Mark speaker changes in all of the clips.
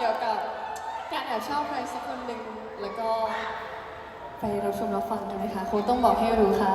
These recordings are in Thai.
Speaker 1: เกี่ยวกับการแอบชอบใครสักคนหนึ่งแล้วก็ไปรับชมรับฟังกันไห
Speaker 2: มคะครูต้องบอกให้รู้ค่ะ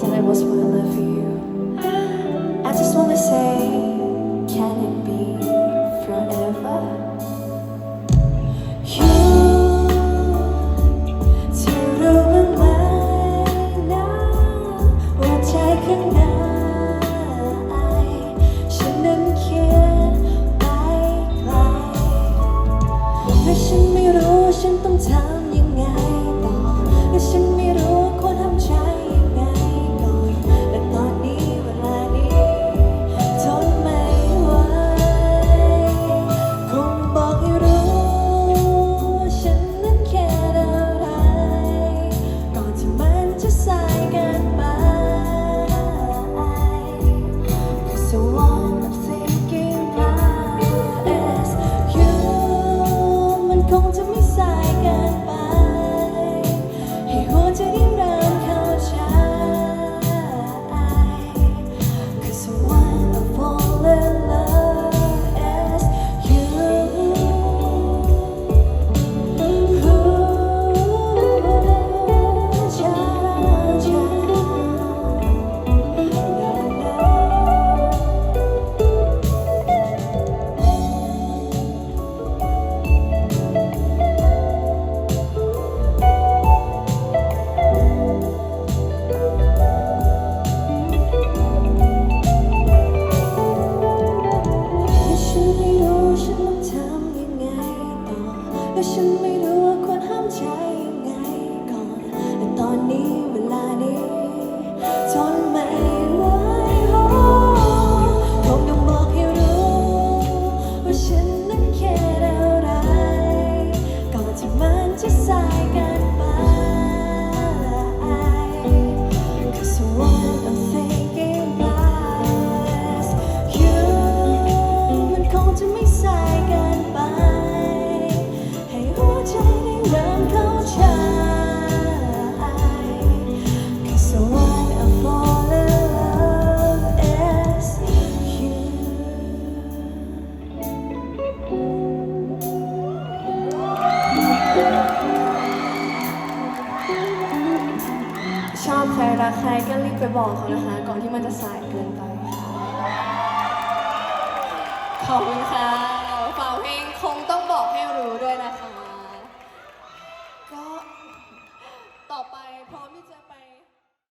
Speaker 2: than I was for love for you. I just wanna say, can it 我心里。
Speaker 1: ชอบใครรักใครก็รีบไปบอกเขานะคะ ก่อนที่มันจะสายเกินไปขอบคุณค่ะ